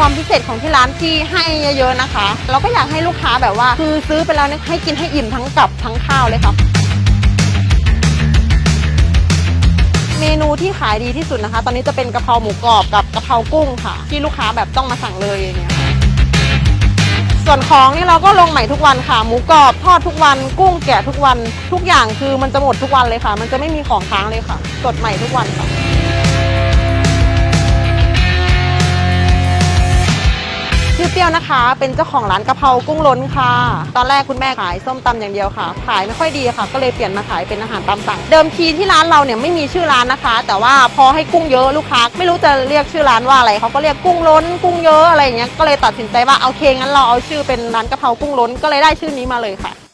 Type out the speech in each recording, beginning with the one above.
ความพิเศษของที่ร้านที่ให้เยอะๆนะคะ เราก็อยากให้ลูกค้าแบบว่า คือซื้อไปแล้วเนี่ยให้กินให้อิ่มทั้งกับทั้งข้าวเลยค่ะเมนูที่ขายดีที่สุดนะคะ ตอนนี้จะเป็นกะเพราหมูกรอบกับกะเพรากุ้งค่ะ ที่ลูกค้าแบบต้องมาสั่งเลยอย่างเงี้ยส่วนของนี่เราก็ลงใหม่ทุกวันค่ะ หมูกรอบทอดทุกวัน กุ้งแกะทุกวัน ทุกอย่างคือมันจะหมดทุกวันเลยค่ะ มันจะไม่มีของค้างเลยค่ะ สดใหม่ทุกวันค่ะ ชื่อเปรี้ยวนะคะ เป็นเจ้าของร้านกะเพรากุ้งล้นค่ะ ตอนแรกคุณแม่ขายส้มตำอย่างเดียวค่ะ ขายไม่ค่อยดีค่ะ ก็เลยเปลี่ยนมาขายเป็นอาหารตามสั่ง เดิมทีที่ร้านเราเนี่ยไม่มีชื่อร้านนะคะ แต่ว่าพอให้กุ้งเยอะลูกค้า ไม่รู้จะเรียกชื่อร้านว่าอะไรเขาก็เรียกกุ้งล้น กุ้งเยอะอะไรอย่างเงี้ย ก็เลยตัดสินใจว่าโอเคงั้นเราเอาชื่อเป็นร้านกะเพรากุ้งล้น ก็เลยได้ชื่อนี้มาเลยค่ะ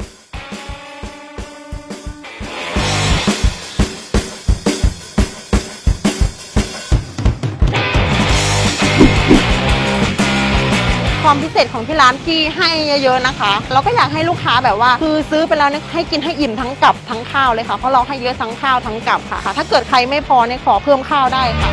ความพิเศษของที่ร้านที่ให้เยอะๆนะคะ เราก็อยากให้ลูกค้าแบบว่า คือซื้อไปแล้วเนี่ยให้กินให้อิ่มทั้งกับทั้งข้าวเลยค่ะเพราะเราให้เยอะทั้งข้าวทั้งกับค่ะ ถ้าเกิดใครไม่พอเนี่ยขอเพิ่มข้าวได้ค่ะ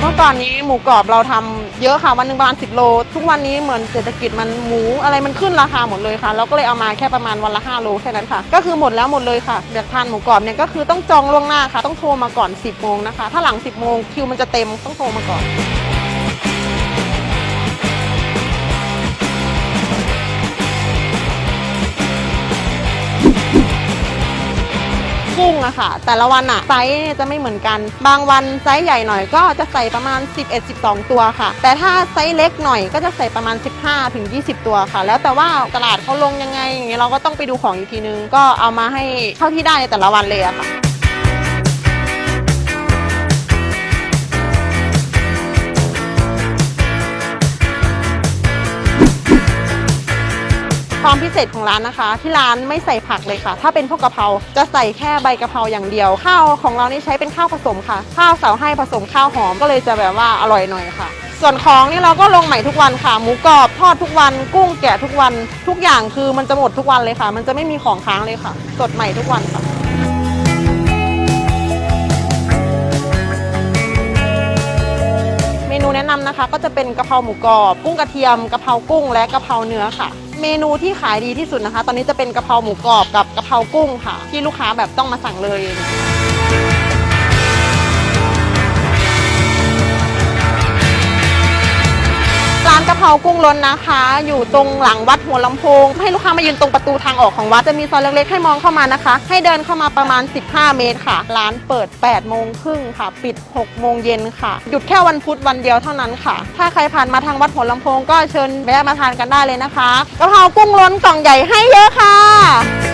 เมื่อก่อนนี้ มูกรอบเราทำเยอะค่ะวันหนึ่งประมาณสิบโล ทุกวันนี้เหมือนเศรษฐกิจมันหมูอะไรมันขึ้นราคาหมดเลยค่ะ เราก็เลยเอามาแค่ประมาณวันละ5โลแค่นั้นค่ะ ก็คือหมดแล้วหมดเลยค่ะอยากทานหมูกรอบเนี่ยก็คือต้องจองล่วงหน้าค่ะ ต้องโทรมาก่อน 10โมงนะคะ ถ้าหลัง 10โมงคิวมันจะเต็มต้องโทรมาก่อน กุ้งอะค่ะ แต่ละวันอะไซส์จะไม่เหมือนกัน บางวันไซส์ใหญ่หน่อยก็จะใส่ประมาณ 11-12 ตัวค่ะ แต่ถ้าไซส์เล็กหน่อยก็จะใส่ประมาณ 15-20 ตัวค่ะ แล้วแต่ว่าตลาดเขาลงยังไงอย่างเงี้ยเราก็ต้องไปดูของอีกทีนึง ก็เอามาให้เท่าที่ได้ในแต่ละวันเลยอะค่ะ ความพิเศษของร้านนะคะ ที่ร้านไม่ใส่ผักเลยค่ะ ถ้าเป็นพวกกะเพราจะใส่แค่ใบกะเพราอย่างเดียว ข้าวของเรานี่ใช้เป็นข้าวผสมค่ะ ข้าวเสาให้ผสมข้าวหอมก็เลยจะแบบว่าอร่อยหน่อยค่ะ ส่วนของนี่เราก็ลงใหม่ทุกวันค่ะ หมูกรอบทอดทุกวัน กุ้งแกะทุกวัน ทุกอย่างคือมันจะหมดทุกวันเลยค่ะ มันจะไม่มีของค้างเลยค่ะ สดใหม่ทุกวันค่ะเมนูแนะนำนะคะก็จะเป็นกะเพราหมูกรอบ กุ้งกระเทียมกะเพรากุ้งและกะเพราเนื้อค่ะ เมนูที่ขายดีที่สุดนะคะ ตอนนี้จะเป็นกะเพราหมูกรอบกับกะเพรากุ้งค่ะ ที่ลูกค้าแบบต้องมาสั่งเลย เพรากุ้งล้นนะคะ อยู่ตรงหลังวัดหัวลำโพง ให้ลูกค้ามายืนตรงประตูทางออกของวัดจะมีซอยเล็กๆให้มองเข้ามานะคะ ให้เดินเข้ามาประมาณ 15 เมตรค่ะ ร้านเปิด 8 โมงครึ่งค่ะ ปิด 6 โมงเย็นค่ะ หยุดแค่วันพุธวันเดียวเท่านั้นค่ะ ถ้าใครผ่านมาทางวัดหัวลำโพงก็เชิญแวะมาทานกันได้เลยนะคะกะเพรากุ้งล้นกล่องใหญ่ให้เยอะค่ะ